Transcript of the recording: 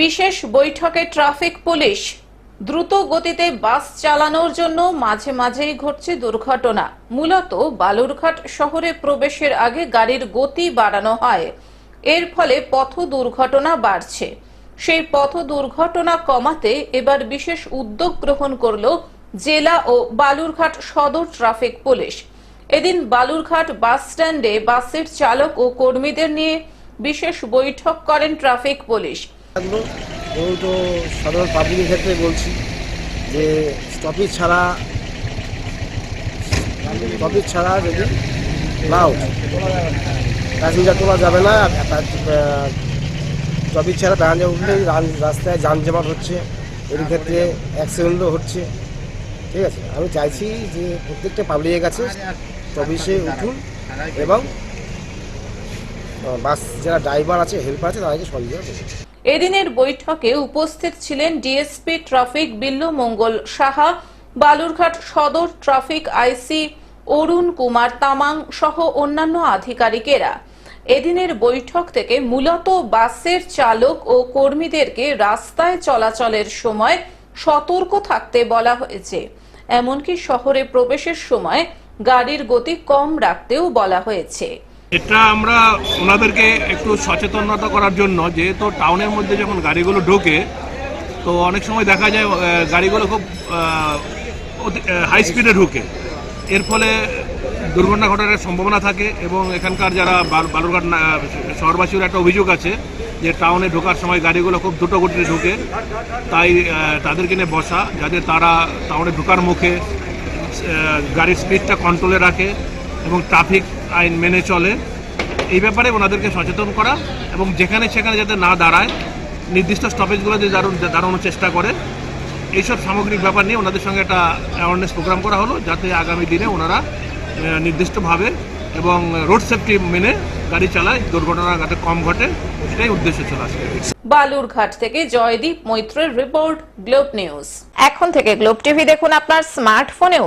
বিশেষ বৈঠকে traffic police দ্রুত গতিতে বাস চালানোর জন্য মাঝে মাঝেই ঘটছে দুর্ঘটনা। মূলত বালুরঘাট শহরে প্রবেশের আগে গাড়ির গতি বাড়ানো হয়। এর ফলে পথ দুর্ঘটনা বাড়ছে। সেই পথ দুর্ঘটনা কমাতে এবার বিশেষ উদ্যোগ গ্রহণ করল জেলা ও বালুরঘাট সদর ট্রাফিক পুলিশ। এদিন বালুরঘাট বাস স্ট্যান্ডে বাসের চালক ও কর্মীদের নিয়ে বিশেষ বৈঠক করেন ট্রাফিক পুলিশ। থাকল। তো সাধারণ পাবলিকের ক্ষেত্রে বলছি যে স্টপেজ ছাড়া স্টপেজ ছাড়া যদি নাও প্যাসেঞ্জার তোলা যাবে না স্টপেজ ছাড়া প্যাসেঞ্জার উঠলেই রাস্তায় যান জমাট হচ্ছে, এর ক্ষেত্রে অ্যাক্সিডেন্টও হচ্ছে। ঠিক আছে, আমি চাইছি যে প্রত্যেকটা পাবলিকের কাছে স্টপেজে উঠুন এবং বাস যারা ড্রাইভার আছে হেল্পার আছে, তাদেরকে সহযোগিতা এদিনের বৈঠকে উপস্থিত ছিলেন ডিএসপি ট্রাফিক বিল্লু মঙ্গল সাহা, বালুরঘাট সদর ট্রাফিক আইসি অরুণ কুমার তামাং সহ অন্যান্য আধিকারিকেরা। এদিনের বৈঠক থেকে মূলত বাসের চালক ও কর্মীদেরকে রাস্তায় চলাচলের সময় সতর্ক থাকতে বলা হয়েছে। এমনকি শহরে প্রবেশের সময় গাড়ির গতি কম রাখতেও বলা হয়েছে। এটা আমরা ওনাদেরকে একটু সচেতনতা করার জন্য, যেহেতু টাউনের মধ্যে যখন গাড়িগুলো ঢোকে, তো অনেক সময় দেখা যায় গাড়িগুলো খুব হাই স্পিডে ঢুকে। এর ফলে দুর্ঘটনা ঘটার সম্ভাবনা থাকে এবং এখানকার যারা বাল- বালুরঘাট শহরবাসীর একটা অভিযোগ আছে যে টাউনে ঢোকার সময় গাড়িগুলো খুব দ্রুত গতিতে ঢুকে। তাই তাদেরকে নিয়ে বসা, যাতে তারা টাউনে ঢোকার মুখে গাড়ির স্পিডটা কন্ট্রোলে রাখে। এবং ট্রাফিক আইন মেনে চলে। এই ব্যাপারে ওনাদেরকে সচেতন করা এবং যেখানে সেখানে যাতে না দাঁড়ায়, নির্দিষ্ট স্টপেজগুলোতে দাঁড়ানো দাঁড়ানোর চেষ্টা করে। এইসব সামগ্রিক ব্যাপার নিয়ে ওনাদের সঙ্গে একটা অ্যাওয়ারনেস প্রোগ্রাম করা হলো, যাতে আগামী দিনে ওনারা নির্দিষ্টভাবে এবং রোড সেফটি মেনে গাড়ি চালায়। দুর্ঘটনা যাতে কম ঘটে, সেটাই উদ্দেশ্য ছিল আজকে। বালুরঘাট থেকে জয়দীপ মৈত্রের রিপোর্ট গ্লোব নিউজ এখন থেকে গ্লোব টিভি দেখুন আপনার স্মার্টফোনেও